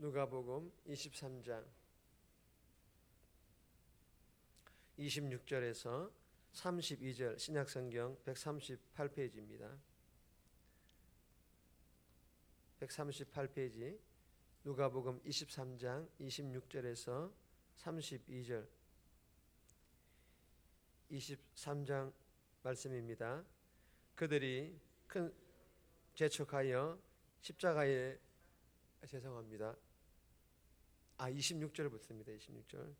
누가복음 23장 26절에서 32절 신약성경 138페이지입니다. 138페이지 누가복음 23장 26절에서 32절 23장 말씀입니다. 그들이 큰 재촉하여 십자가에 아, 죄송합니다. 아 26절부터입니다. 26절.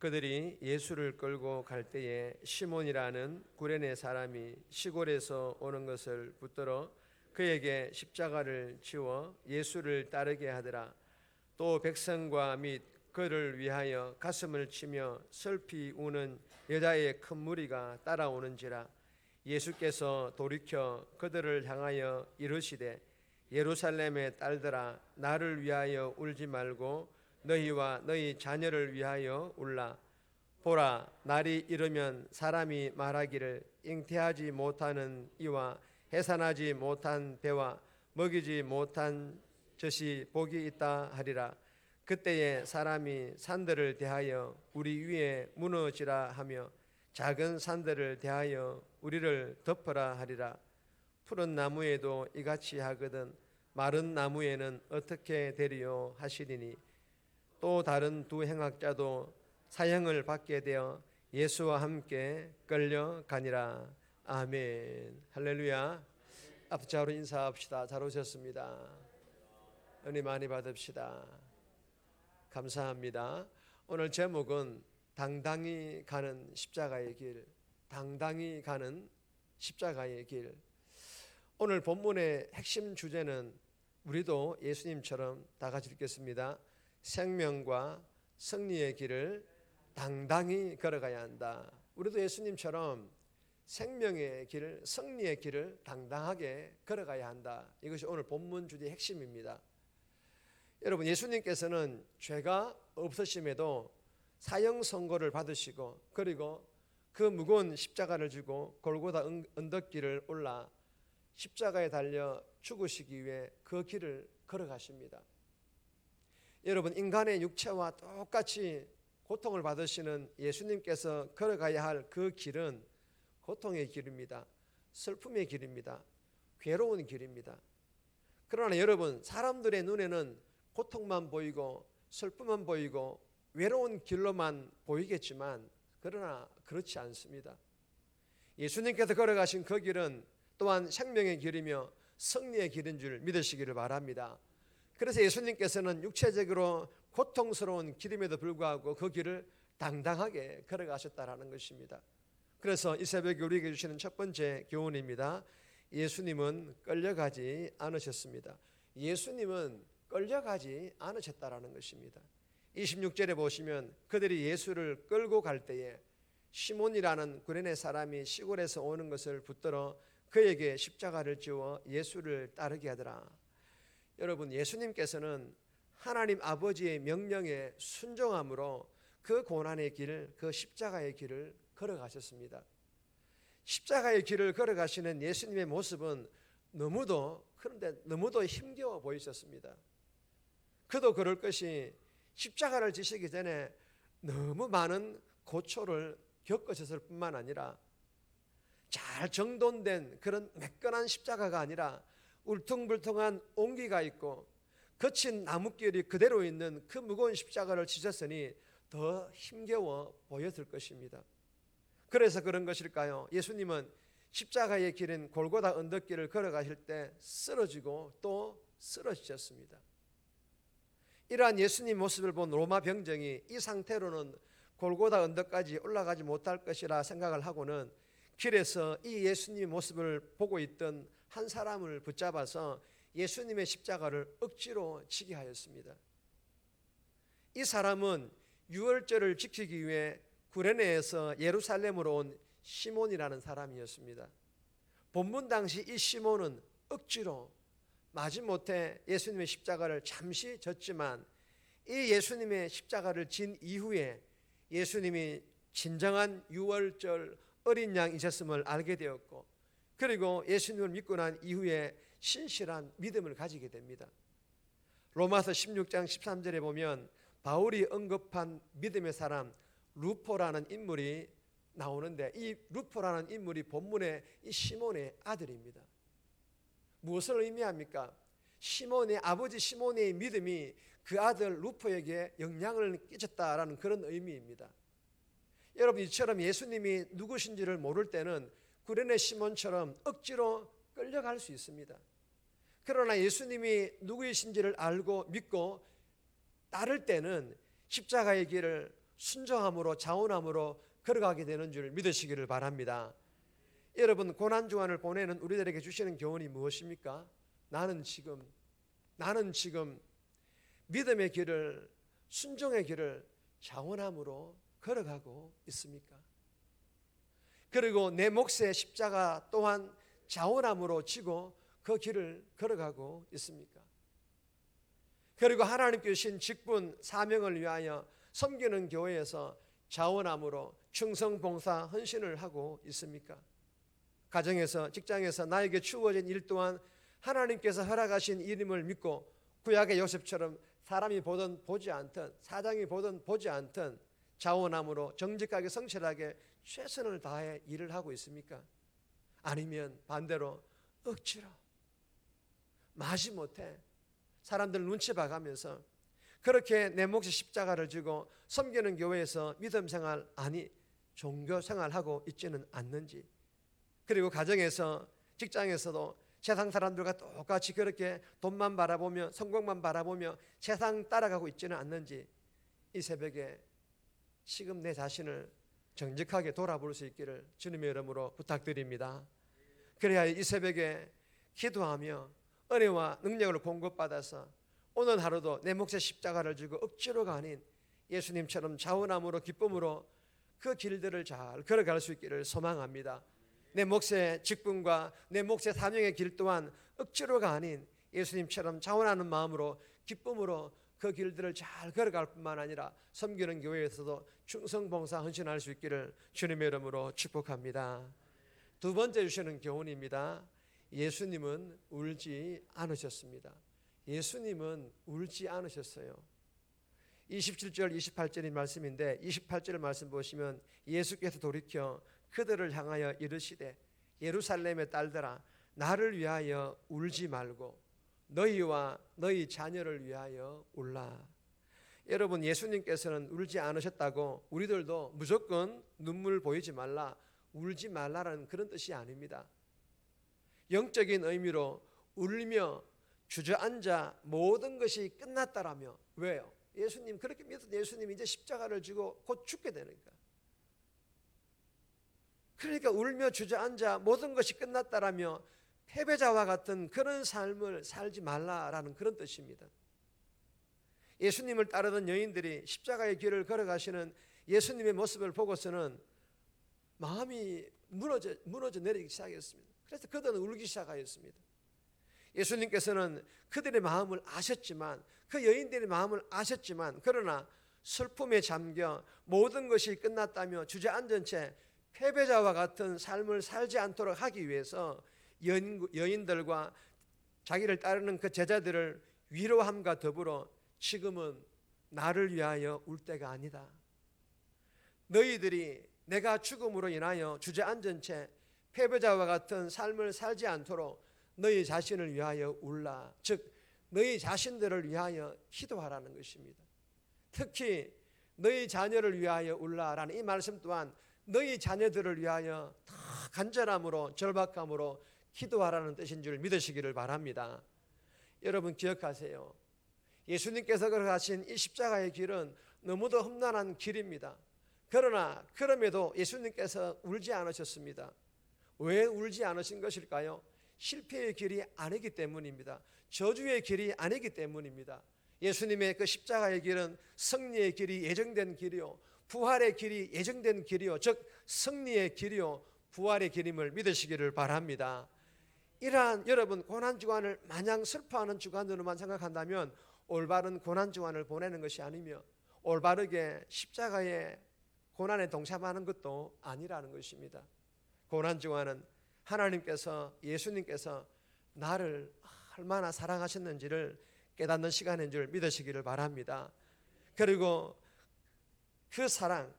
그들이 예수를 끌고 갈 때에 시몬이라는 구레네 사람이 시골에서 오는 것을 붙들어 그에게 십자가를 지워 예수를 따르게 하더라. 또 백성과 및 그를 위하여 가슴을 치며 슬피 우는 여자의 큰 무리가 따라오는지라 예수께서 돌이켜 그들을 향하여 이르시되 예루살렘의 딸들아 나를 위하여 울지 말고 너희와 너희 자녀를 위하여 울라. 보라 날이 이르면 사람이 말하기를 잉태하지 못하는 이와 해산하지 못한 배와 먹이지 못한 젖이 복이 있다 하리라. 그때에 사람이 산들을 대하여 우리 위에 무너지라 하며 작은 산들을 대하여 우리를 덮어라 하리라 푸른 나무에도 이같이 하거든 마른 나무에는 어떻게 되리요 하시리니? 또 다른 두 행악자도 사형을 받게 되어 예수와 함께 끌려가니라. 아멘. 할렐루야. 앞자로 인사합시다. 잘 오셨습니다. 은혜 많이 받읍시다. 감사합니다. 오늘 제목은 당당히 가는 십자가의 길 당당히 가는 십자가의 길 오늘 본문의 핵심 주제는 우리도 예수님처럼 다 같이 읽겠습니다. 생명과 승리의 길을 당당히 걸어가야 한다. 우리도 예수님처럼 생명의 길을 승리의 길을 당당하게 걸어가야 한다. 이것이 오늘 본문 주제의 핵심입니다. 여러분 예수님께서는 죄가 없으심에도 사형 선고를 받으시고 그리고 그 무거운 십자가를 지고 골고다 언덕길을 올라 십자가에 달려 죽으시기 위해 그 길을 걸어가십니다. 여러분 인간의 육체와 똑같이 고통을 받으시는 예수님께서 걸어가야 할 그 길은 고통의 길입니다. 슬픔의 길입니다. 괴로운 길입니다. 그러나 여러분 사람들의 눈에는 고통만 보이고 슬픔만 보이고 외로운 길로만 보이겠지만 그러나 그렇지 않습니다. 예수님께서 걸어가신 그 길은 또한 생명의 길이며 승리의 길인 줄 믿으시기를 바랍니다. 그래서 예수님께서는 육체적으로 고통스러운 길임에도 불구하고 그 길을 당당하게 걸어가셨다라는 것입니다. 그래서 이 새벽에 우리에게 주시는 첫 번째 교훈입니다. 예수님은 끌려가지 않으셨습니다. 예수님은 끌려가지 않으셨다라는 것입니다. 26절에 보시면 그들이 예수를 끌고 갈 때에 시몬이라는 구레네 사람이 시골에서 오는 것을 붙들어 그에게 십자가를 지워 예수를 따르게 하더라. 여러분 예수님께서는 하나님 아버지의 명령에 순종함으로 그 고난의 길, 그 십자가의 길을 걸어가셨습니다. 십자가의 길을 걸어가시는 예수님의 모습은 너무도 그런데 너무도 힘겨워 보이셨습니다. 그도 그럴 것이 십자가를 지시기 전에 너무 많은 고초를 겪으셨을 뿐만 아니라 잘 정돈된 그런 매끈한 십자가가 아니라 울퉁불퉁한 옹기가 있고 거친 나무길이 그대로 있는 그 무거운 십자가를 지셨으니 더 힘겨워 보였을 것입니다. 그래서 그런 것일까요? 예수님은 십자가의 길인 골고다 언덕길을 걸어가실 때 쓰러지고 또 쓰러지셨습니다. 이러한 예수님 모습을 본 로마 병정이 이 상태로는 골고다 언덕까지 올라가지 못할 것이라 생각을 하고는 길에서 이 예수님의 모습을 보고 있던 한 사람을 붙잡아서 예수님의 십자가를 억지로 지게 하였습니다. 이 사람은 유월절을 지키기 위해 구레네에서 예루살렘으로 온 시몬이라는 사람이었습니다. 본문 당시 이 시몬은 억지로 마지못해 예수님의 십자가를 잠시 졌지만 이 예수님의 십자가를 진 이후에 예수님이 진정한 유월절 어린 양이셨음을 알게 되었고 그리고 예수님을 믿고 난 이후에 신실한 믿음을 가지게 됩니다. 로마서 16장 13절에 보면 바울이 언급한 믿음의 사람 루포라는 인물이 나오는데 이 루포라는 인물이 본문의 이 시몬의 아들입니다. 무엇을 의미합니까? 시몬의 아버지 시몬의 믿음이 그 아들 루포에게 영향을 끼쳤다라는 그런 의미입니다. 여러분 이처럼 예수님이 누구신지를 모를 때는 구레네 시몬처럼 억지로 끌려갈 수 있습니다. 그러나 예수님이 누구이신지를 알고 믿고 따를 때는 십자가의 길을 순종함으로 자원함으로 걸어가게 되는 줄 믿으시기를 바랍니다. 여러분 고난 주간을 보내는 우리들에게 주시는 교훈이 무엇입니까? 나는 지금 나는 지금 믿음의 길을 순종의 길을 자원함으로 걸어가고 있습니까? 그리고 내 몫의 십자가 또한 자원함으로 지고 그 길을 걸어가고 있습니까? 그리고 하나님께 주신 직분 사명을 위하여 섬기는 교회에서 자원함으로 충성 봉사 헌신을 하고 있습니까? 가정에서 직장에서 나에게 주어진 일 또한 하나님께서 허락하신 이름을 믿고 구약의 요셉처럼 사람이 보든 보지 않든 사장이 보든 보지 않든 자원함으로 정직하게 성실하게 최선을 다해 일을 하고 있습니까? 아니면 반대로 억지로 마지 못해 사람들 눈치 봐가면서 그렇게 내 몫의 십자가를 지고 섬기는 교회에서 믿음 생활 아니 종교 생활하고 있지는 않는지 그리고 가정에서 직장에서도 세상 사람들과 똑같이 그렇게 돈만 바라보며 성공만 바라보며 세상 따라가고 있지는 않는지 이 새벽에 지금 내 자신을 정직하게 돌아볼 수 있기를 주님의 이름으로 부탁드립니다. 그래야 이 새벽에 기도하며 은혜와 능력을 공급받아서 오늘 하루도 내 몫의 십자가를 지고 억지로가 아닌 예수님처럼 자원함으로 기쁨으로 그 길들을 잘 걸어갈 수 있기를 소망합니다. 내 몫의 직분과 내 몫의 사명의 길 또한 억지로가 아닌 예수님처럼 자원하는 마음으로 기쁨으로 그 길들을 잘 걸어갈 뿐만 아니라 섬기는 교회에서도 충성봉사 헌신할 수 있기를 주님의 이름으로 축복합니다. 두 번째 주시는 교훈입니다. 예수님은 울지 않으셨습니다. 예수님은 울지 않으셨어요. 27절 28절인 말씀인데 28절 말씀 보시면 예수께서 돌이켜 그들을 향하여 이르시되 예루살렘의 딸들아 나를 위하여 울지 말고 너희와 너희 자녀를 위하여 울라. 여러분 예수님께서는 울지 않으셨다고 우리들도 무조건 눈물 보이지 말라 울지 말라라는 그런 뜻이 아닙니다. 영적인 의미로 울며 주저앉아 모든 것이 끝났다라며 왜요? 예수님 그렇게 믿었던 예수님 이제 십자가를 지고 곧 죽게 되니까. 그러니까 울며 주저앉아 모든 것이 끝났다라며 패배자와 같은 그런 삶을 살지 말라라는 그런 뜻입니다. 예수님을 따르던 여인들이 십자가의 길을 걸어가시는 예수님의 모습을 보고서는 마음이 무너져 무너져 내리기 시작했습니다. 그래서 그들은 울기 시작하였습니다. 예수님께서는 그들의 마음을 아셨지만 그 여인들의 마음을 아셨지만 그러나 슬픔에 잠겨 모든 것이 끝났다며 주저앉은 채 패배자와 같은 삶을 살지 않도록 하기 위해서 여인들과 자기를 따르는 그 제자들을 위로함과 더불어 지금은 나를 위하여 울 때가 아니다. 너희들이 내가 죽음으로 인하여 주저앉은 채 패배자와 같은 삶을 살지 않도록 너희 자신을 위하여 울라. 즉 너희 자신들을 위하여 기도하라는 것입니다. 특히 너희 자녀를 위하여 울라라는 이 말씀 또한 너희 자녀들을 위하여 다 간절함으로 절박함으로 기도하라는 뜻인 줄 믿으시기를 바랍니다. 여러분 기억하세요. 예수님께서 걸어가신 이 십자가의 길은 너무도 험난한 길입니다. 그러나 그럼에도 예수님께서 울지 않으셨습니다. 왜 울지 않으신 것일까요? 실패의 길이 아니기 때문입니다. 저주의 길이 아니기 때문입니다. 예수님의 그 십자가의 길은 승리의 길이 예정된 길이요. 부활의 길이 예정된 길이요. 즉 승리의 길이요. 부활의 길임을 믿으시기를 바랍니다. 이러한 여러분 고난 주간을 마냥 슬퍼하는 주간으로만 생각한다면 올바른 고난 주간을 보내는 것이 아니며 올바르게 십자가의 고난에 동참하는 것도 아니라는 것입니다. 고난 주간은 하나님께서 예수님께서 나를 얼마나 사랑하셨는지를 깨닫는 시간인 줄 믿으시기를 바랍니다. 그리고 그 사랑,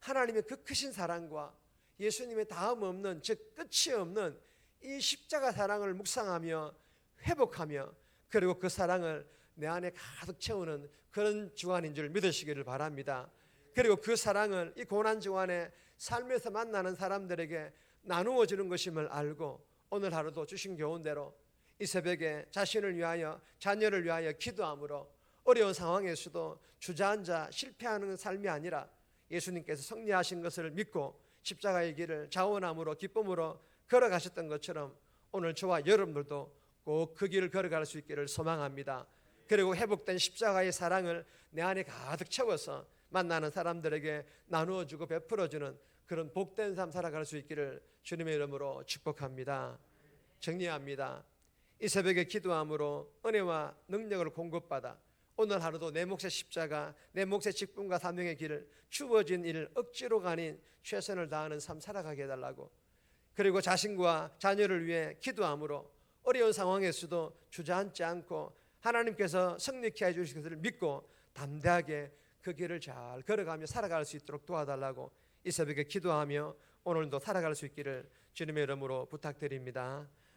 하나님의 그 크신 사랑과 예수님의 다음 없는 즉 끝이 없는 이 십자가 사랑을 묵상하며 회복하며 그리고 그 사랑을 내 안에 가득 채우는 그런 주간인 줄 믿으시기를 바랍니다. 그리고 그 사랑을 이 고난 주간에 삶에서 만나는 사람들에게 나누어 주는 것임을 알고 오늘 하루도 주신 교훈대로 이 새벽에 자신을 위하여 자녀를 위하여 기도함으로 어려운 상황에서도 주저앉아 실패하는 삶이 아니라 예수님께서 승리하신 것을 믿고 십자가의 길을 자원함으로 기쁨으로 걸어가셨던 것처럼 오늘 저와 여러분들도 꼭 그 길을 걸어갈 수 있기를 소망합니다. 그리고 회복된 십자가의 사랑을 내 안에 가득 채워서 만나는 사람들에게 나누어 주고 베풀어 주는 그런 복된 삶 살아갈 수 있기를 주님의 이름으로 축복합니다. 정리합니다. 이 새벽에 기도함으로 은혜와 능력을 공급받아 오늘 하루도 내 몫의 십자가, 내 몫의 직분과 사명의 길을 주어진 일을 억지로가 아닌 최선을 다하는 삶 살아가게 해달라고 그리고 자신과 자녀를 위해 기도함으로 어려운 상황에서도 주저앉지 않고 하나님께서 승리케 해 주실 것을 믿고 담대하게 그 길을 잘 걸어가며 살아갈 수 있도록 도와달라고 이 새벽에 기도하며 오늘도 살아갈 수 있기를 주님의 이름으로 부탁드립니다.